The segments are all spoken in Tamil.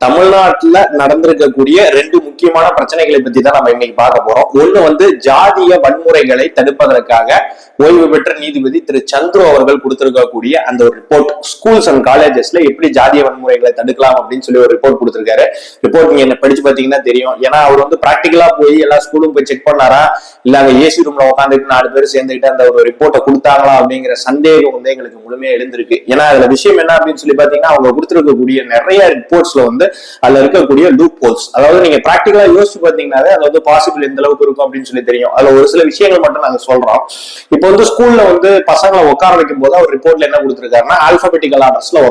தமிழ்நாட்டுல நடந்திருக்கக்கூடிய ரெண்டு முக்கியமான பிரச்சனைகளை பத்தி தான் நம்ம இன்னைக்கு பார்க்க போறோம். ஒண்ணு வந்து ஜாதிய வன்முறைகளை தடுப்பதற்காக ஓய்வு பெற்ற நீதிபதி திரு சந்துரு அவர்கள் கொடுத்திருக்கக்கூடிய அந்த ஒரு ரிப்போர்ட் ஸ்கூல்ஸ் அண்ட் காலேஜஸ்ல எப்படி ஜாதிய வன்முறைகளை தடுக்கலாம் அப்படின்னு சொல்லி ஒரு ரிப்போர்ட் கொடுத்திருக்காரு. ரிப்போர்ட் நீங்க என்ன படிச்சு பாத்தீங்கன்னா தெரியும். ஏன்னா அவர் வந்து பிராக்டிகலா போய் எல்லா ஸ்கூலும் போய் செக் பண்ணாரா? இல்ல அங்க ஏசி ரூம்ல உட்காந்துட்டு நாலு பேர் சேர்ந்துக்கிட்டு அந்த ஒரு ரிப்போர்ட்டை கொடுத்தாங்களா அப்படிங்கிற சந்தேகம் வந்து எங்களுக்கு முழுமையா எழுந்திருக்கு. ஏன்னா அதுல விஷயம் என்ன அப்படின்னு சொல்லி பாத்தீங்கன்னா அவங்க கொடுத்திருக்கக்கூடிய நிறைய ரிப்போர்ட்ஸ்ல வந்து அதுல இருக்கக்கூடிய லூப் போல்ஸ் அதாவது நீங்க பிராக்டிகலா யோசிச்சு பாத்தீங்கன்னாவே அது வந்து பாசிபிள் எந்த அளவுக்கு இருக்கும் அப்படின்னு சொல்லி தெரியும். அதுல ஒரு சில விஷயங்கள் மட்டும் நாங்க சொல்றோம். இப்போ வந்து ஸ்கூல்ல வந்து பசங்களை உட்கார வைக்கும் போது அவர் ரிப்போர்ட்ல என்ன கொடுத்திருக்காருன்னா ஆல்பபெட்டிக்கல் ஆர்டர்ஸ்ல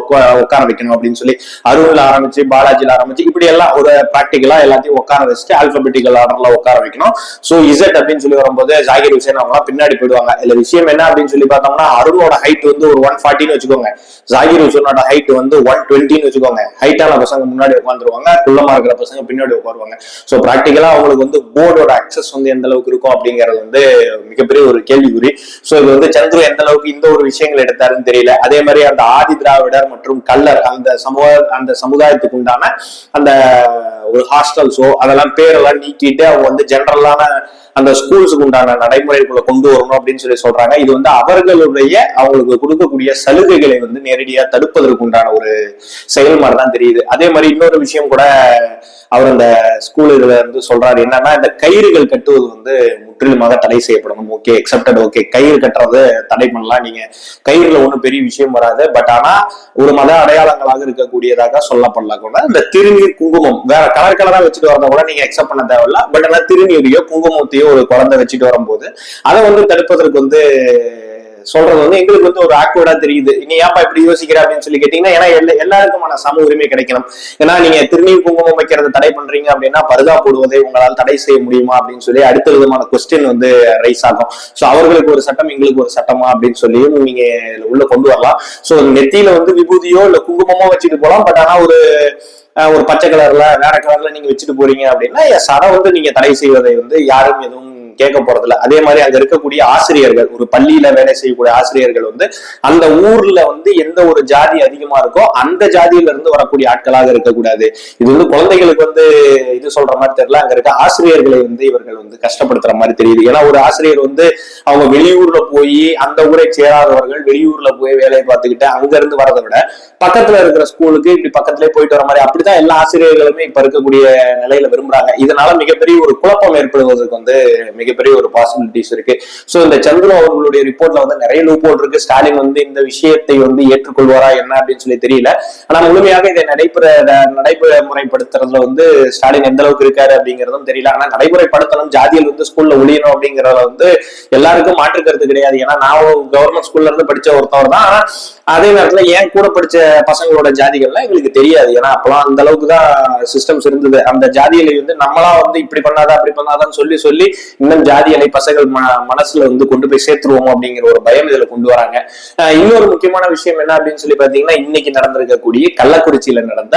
உட்கார வைக்கணும் அப்படின்னு சொல்லி. அருண்ல ஆரம்பிச்சு பாலாஜில ஆரம்பிச்சு இப்படி எல்லாம் ஒரு பிராக்டிகலா எல்லாத்தையும் உட்கார வச்சுட்டு ஆல்பபெட்டிக்கல் ஆர்டர்ல உட்கார வைக்கணும். சோ இசட் அப்படின்னு சொல்லி வரும்போது ஜாகிர் ஹுசேன் அவங்க பின்னாடி போயிடுவாங்க. இல்ல விஷயம் என்ன அப்படின்னு சொல்லி பார்த்தோம்னா அருணோட ஹைட் வந்து ஒரு ஒன் ஃபார்ட்டின்னு வச்சுக்கோங்க. ஜாகிர் ஹுசேனோட ஹைட் வந்து ஒன் டுவெண்ட்டின்னு வச்சுக்கோங்க. ஹைட்டான பசங்க முன்னாடி உட்காந்துருவாங்க குள்ளமா இருக்கிற பசங்க பின்னாடி உட்காருவாங்க. ஸோ ப்ராக்டிக்கலா அவங்களுக்கு வந்து போர்டோட அக்சஸ் வந்து எந்த அளவுக்கு இருக்கும் அப்படிங்கிறது வந்து மிகப்பெரிய ஒரு கேள்விக்குறி. சோ இது வந்து சந்துரு எந்த அளவுக்கு இந்த ஒரு விஷயங்கள் எடுத்தாருன்னு தெரியல. அதே மாதிரி அந்த ஆதி திராவிடர் மற்றும் கல்லர் அந்த சமூக அந்த சமுதாயத்துக்கு உண்டான அந்த ஒரு ஹாஸ்டல்ஸோ அதெல்லாம் பேரெல்லாம் நீக்கிட்டு அவங்க வந்து ஜென்ரலான அந்த ஸ்கூல்ஸுக்கு உண்டான நடைமுறைக்குள்ள கொண்டு வரணும் அப்படின்னு சொல்லி சொல்றாங்க. இது வந்து அவர்களுடைய அவங்களுக்கு கொடுக்கக்கூடிய சலுகைகளை வந்து நேரடியா தடுப்பதற்கு உண்டான ஒரு செயல் மாதிரி தான் தெரியுது. அதே மாதிரி இன்னொரு விஷயம் கூட அவர் அந்த ஸ்கூல் இதுல இருந்து சொல்றாரு. என்னன்னா இந்த கயிறுகள் கட்டுவது வந்து முற்றிலுமாக தடை செய்யப்படணும். ஓகே எக்ஸப்டட் ஓகே கயிறு கட்டுறது தடை பண்ணலாம். நீங்க கயிறுல ஒன்றும் பெரிய விஷயம் வராது. பட் ஆனா ஒரு மத அடையாளங்களாக இருக்கக்கூடியதாக சொல்லப்படலாம் கூட. இந்த திருநீர் குங்குமம் வேற கலர் கலரா வச்சுட்டு வரத கூட நீங்க எக்ஸப்ட் பண்ண தேவையில்ல. பட் ஆனா திருநீரையோ குங்குமத்தையோ ஒரு குழந்தை வச்சுட்டு வரும்போது அதை வந்து தடுப்பதற்கு வந்து சொல்றது வந்து எங்களுக்கு வந்து ஒரு ஆக்வர்டா தெரியுது. நீ ஏன்ப்பா இப்படி யோசிக்கிற அப்படின்னு சொல்லி கேட்டீங்கன்னா ஏன்னா எல்லா எல்லாருக்குமான சம உரிமை கிடைக்கணும். ஏன்னா நீங்க திருநீர் குங்குமம் வைக்கிறத தடை பண்றீங்க அப்படின்னா பருதா போடுவதை உங்களால் தடை செய்ய முடியுமா அப்படின்னு சொல்லி அடுத்த விதமான கொஸ்டின் வந்து ரைஸ் ஆகும். ஸோ அவர்களுக்கு ஒரு சட்டம் எங்களுக்கு ஒரு சட்டமா அப்படின்னு சொல்லி நீங்க உள்ள கொண்டு வரலாம். ஸோ நெத்தியில வந்து விபூதியோ இல்ல குங்குமமோ வச்சுட்டு போகலாம். பட் ஆனா ஒரு ஒரு பச்சை கலர்ல வேற கலர்ல நீங்க வச்சுட்டு போறீங்க அப்படின்னா எஸ் வந்து நீங்க தடை செய்வதை வந்து யாரும் எதுவும் கேட்க போறதில்ல. அதே மாதிரி அங்க இருக்கக்கூடிய ஆசிரியர்கள் ஒரு பள்ளியில வேலை செய்யக்கூடிய ஆசிரியர்கள் வந்து அந்த ஊர்ல வந்து எந்த ஒரு ஜாதி அதிகமா இருக்கோ அந்த ஜாதியில இருந்து வரக்கூடிய ஆட்களாக இருக்கக்கூடாது. இது வந்து குழந்தைகளுக்கு வந்து இது சொல்ற மாதிரி தெரியல. அங்க இருக்க ஆசிரியர்களை வந்து இவர்கள் வந்து கஷ்டப்படுத்துற மாதிரி தெரியுது. ஏன்னா ஒரு ஆசிரியர் வந்து அவங்க வெளியூர்ல போய் அந்த ஊரை சேராதவர்கள் வெளியூர்ல போய் வேலையை பார்த்துக்கிட்டு அங்க இருந்து வரதை விட பக்கத்துல இருக்கிற ஸ்கூலுக்கு இப்படி பக்கத்துலயே போயிட்டு வர மாதிரி அப்படிதான் எல்லா ஆசிரியர்களுமே இப்ப இருக்கக்கூடிய நிலையில விரும்புறாங்க. இதனால மிகப்பெரிய ஒரு குழப்பம் ஏற்படுவதற்கு வந்து மிகப்பெரிய ஒரு பாசிபிலிட்டிஸ் இருக்கு. ஸோ இந்த சந்துரு அவர்களுடைய ரிப்போர்ட்ல வந்து நிறைய லூப்போல் இருக்கு. ஸ்டாலின் வந்து இந்த விஷயத்தை வந்து ஏற்றுக்கொள்வாரா என்ன அப்படின்னு சொல்லி தெரியல. ஆனா முழுமையாக இதை நடைபெற நடைமுறைப்படுத்துறதுல வந்து ஸ்டாலின் எந்த அளவுக்கு இருக்காரு அப்படிங்கறதும் தெரியல. ஆனா நடைமுறைப்படுத்தணும் ஜாதியில் வந்து ஸ்கூல்ல ஒழியணும் அப்படிங்கறத வந்து எல்லாருக்கும் மாற்று கருத்து கிடையாது. ஏன்னா நான் கவர்மெண்ட் ஸ்கூல்ல இருந்து படிச்ச ஒருத்தவர் தான். ஆனா அதே நேரத்துல ஏன் கூட படிச்ச பசங்களோட ஜாதிகள்லாம் எங்களுக்கு தெரியாது. ஏன்னா அப்பெல்லாம் அந்த அளவுக்கு தான் சிஸ்டம்ஸ் இருந்தது. அந்த ஜாதிகளை வந்து நம்மளா வந்து இப்படி பண்ணாதா அப்படி பண்ணாதான்னு சொல்லி சொல்லி இன்னும் ஜாதிகளை பசங்கள் ம- மனசுல வந்து கொண்டு போய் சேர்த்துருவோம் அப்படிங்கிற ஒரு பயம் இதுல கொண்டு வராங்க. இன்னொரு முக்கியமான விஷயம் என்ன அப்படின்னு சொல்லி பாத்தீங்கன்னா இன்னைக்கு நடந்திருக்கக்கூடிய கள்ளக்குறிச்சியில நடந்த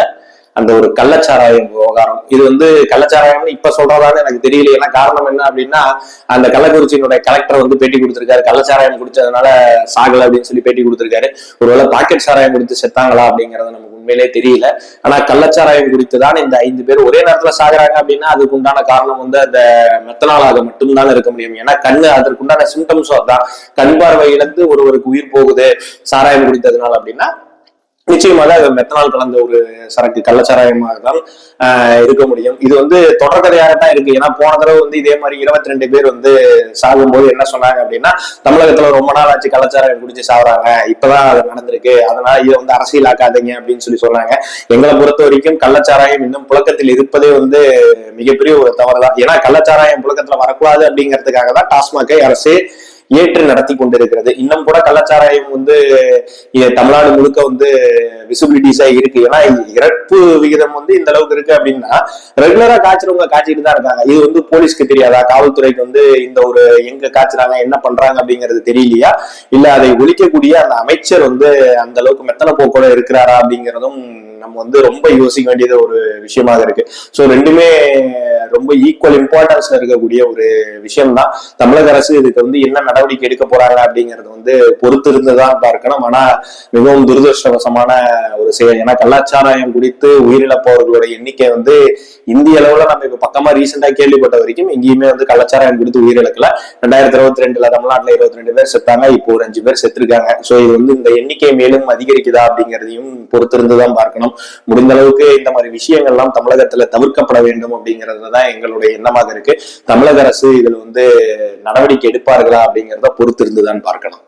அந்த ஒரு கள்ளச்சாராயம் விவகாரம். இது வந்து கள்ளச்சாராயம்னு இப்ப சொல்றதான்னு எனக்கு தெரியல. ஏன்னா காரணம் என்ன அப்படின்னா அந்த கள்ளக்குறிச்சியினுடைய கலெக்டர் வந்து பேட்டி கொடுத்திருக்காரு. கள்ளச்சாராயம் குடிச்சதுனால சாகல அப்படின்னு சொல்லி பேட்டி கொடுத்திருக்காரு. ஒருவேளை பாக்கெட் சாராயம் குடித்து செத்தாங்களா அப்படிங்கறது நமக்கு உண்மையிலே தெரியல. ஆனா கள்ளச்சாராயம் குடித்துதான் இந்த ஐந்து பேர் ஒரே நேரத்துல சாகுறாங்க அப்படின்னா அதுக்கு உண்டான காரணம் வந்து அந்த மெத்தனாலாக மட்டும்தான் இருக்க முடியும். ஏன்னா கண்ணு அதற்குண்டான சிம்டம்ஸும் அதான் கண் பார்வை இழந்து ஒருவருக்கு உயிர் போகுது சாராயம் குடித்ததுனால அப்படின்னா நிச்சயமாக அது மெத்தனால் கலந்த ஒரு சரக்கு கள்ளச்சாராயமாக தான் இருக்க முடியும். இது வந்து தொடர்கதையாக தான் இருக்கு. ஏன்னா போன தடவை வந்து இதே மாதிரி இருபத்தி ரெண்டு பேர் வந்து சாகும்போது என்ன சொன்னாங்க அப்படின்னா தமிழகத்துல ரொம்ப நாள் ஆச்சு கள்ளச்சாராயம் குடிச்சு சாகுறாங்க இப்பதான் அது நடந்திருக்கு. அதனால இதை வந்து அரசியலாக்காதீங்க அப்படின்னு சொல்லி சொன்னாங்க. எங்களை பொறுத்த வரைக்கும் கள்ளச்சாராயம் இன்னும் புழக்கத்தில் இருப்பதே வந்து மிகப்பெரிய ஒரு தவறு தான் ஏன்னா கள்ளச்சாராயம் புழக்கத்துல வரக்கூடாது அப்படிங்கிறதுக்காக தான் டாஸ்மாகை அரசு ஏற்று நடத்தி கொண்டிருக்கிறது. இன்னும் கூட கள்ளச்சாராயம் வந்து தமிழ்நாடு முழுக்க வந்து விசிபிலிட்டிஸா இருக்கு. ஏன்னா இறப்பு விகிதம் வந்து இந்த அளவுக்கு இருக்கு அப்படின்னா ரெகுலரா காய்ச்சறவங்க காய்ச்சிட்டு தான் இருக்காங்க. இது வந்து போலீஸ்க்கு தெரியாதா? காவல்துறைக்கு வந்து இந்த ஒரு எங்க காய்ச்சறாங்க என்ன பண்றாங்க அப்படிங்கிறது தெரியலையா? இல்ல அதை ஒழிக்கக்கூடிய அந்த அமைச்சர் வந்து அந்த அளவுக்கு மெத்தன போக்கோட இருக்கிறாரா அப்படிங்கிறதும் நம்ம வந்து ரொம்ப யோசிக்க வேண்டியது ஒரு விஷயமாக இருக்கு. ஸோ ரெண்டுமே ரொம்ப ஈக்குவல் இம்பார்ட்டன்ஸ்ல இருக்கக்கூடிய ஒரு விஷயம் தான் தமிழக அரசு இதுக்கு வந்து என்ன நடவடிக்கை எடுக்க போறாங்க அப்படிங்கறது வந்து பொறுத்து இருந்துதான் பார்க்கணும் ஆனா மிகவும் துரதிருஷ்டவசமான ஒரு செயல். ஏன்னா கலாச்சாரம் குறித்து உயிரிழப்பவர்களோட எண்ணிக்கை வந்து இந்திய அளவுல நம்ம இப்ப பக்கமா ரீசெண்டா கேள்விப்பட்ட வரைக்கும் எங்கேயுமே வந்து கலாச்சாரம் குறித்து உயிரிழக்கல. ரெண்டாயிரத்தி இருபத்தி ரெண்டுல தமிழ்நாட்டுல இருபத்தி ரெண்டு பேர் செத்தாங்க. இப்போ ஒரு அஞ்சு பேர் செத்துருக்காங்க. சோ இது வந்து இந்த எண்ணிக்கை மேலும் அதிகரிக்குதா அப்படிங்கறதையும் பொறுத்திருந்துதான் பார்க்கணும். முடிந்த அளவுக்கு இந்த மாதிரி விஷயங்கள்லாம் தமிழகத்துல தவிர்க்கப்பட வேண்டும் அப்படிங்கிறது தான் எங்களுடைய எண்ணமாக இருக்கு. தமிழக அரசு இதில் வந்து நடவடிக்கை எடுப்பார்களா அப்படிங்கிறத பொறுத்திருந்துதான் பார்க்கலாம்.